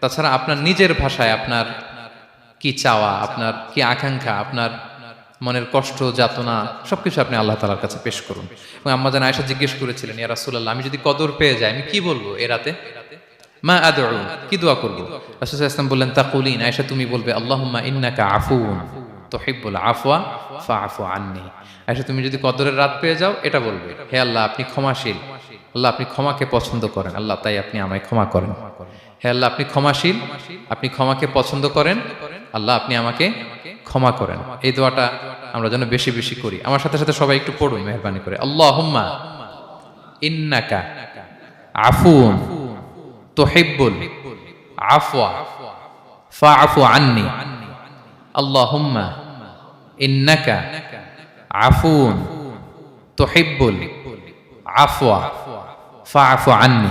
তাছাড়া আপনার নিজের ভাষায় আপনার কি চাওয়া, আপনার কি আকাঙ্ক্ষা, আপনার মনের কষ্ট, যাতনা, সবকিছু আপনি আল্লাহ তালার কাছে পেশ করুন। এবং আম্মা জান আয়সা জিজ্ঞেস করেছিলেন, ইয়া রাসূলুল্লাহ, আমি যদি কদর পেয়ে যাই, আমি কি বলব এ রাতে? মা আদউ, কি দোয়া করব? রাসূল ইসলাম বললেন, তাকুলিন, আয়েশা তুমি বলবে, আল্লাহুম্মা ইন্নাকা আফুন তুহিব্বুল আফওয়া ফাআফু আন্নি। আয়েশা, তুমি যদি কদরের রাত পেয়ে যাও, এটা বলবে, হে আল্লাহ, আপনি ক্ষমাশীল, আল্লাহ আপনি ক্ষমাকে পছন্দ করেন, আল্লাহ তাই আপনি আমায় ক্ষমা করেন। হে আল্লাহ, আপনি ক্ষমাশীল। আপনি ক্ষমাকে পছন্দ করেন। আল্লাহ, আপনি আমাকে ক্ষমা করেন। এই দোয়াটা আমরা যেন বেশি বেশি করি। আমার সাথে সাথে সবাই একটু পড়ুন, মেহরবানি করে। আল্লাহ ইন্নাকা আফুন তুহিব্বুল আফওয়া ফাআফু আন্নি। আল্লাহুম্মা ইন্নাকা আফুন তুহিব্বুল আফওয়া ফাআফু আন্নি।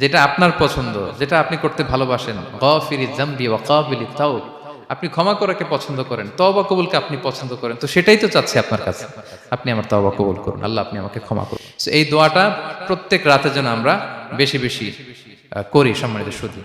যেটা আপনার পছন্দ, যেটা আপনি করতে ভালোবাসেন। গফিরি জাম্বি ওয়া কাবিলি তাও আপনি ক্ষমা করাকে পছন্দ করেন তবা কবুলকে আপনি পছন্দ করেন। তো সেটাই তো চাচ্ছে আপনার কাছে। আপনি আমার তবা কবুল করুন, আল্লাহ আপনি আমাকে ক্ষমা করুন। এই দোয়াটা প্রত্যেক রাতে যেন আমরা বেশি বেশি করি সম্মানিত সুদী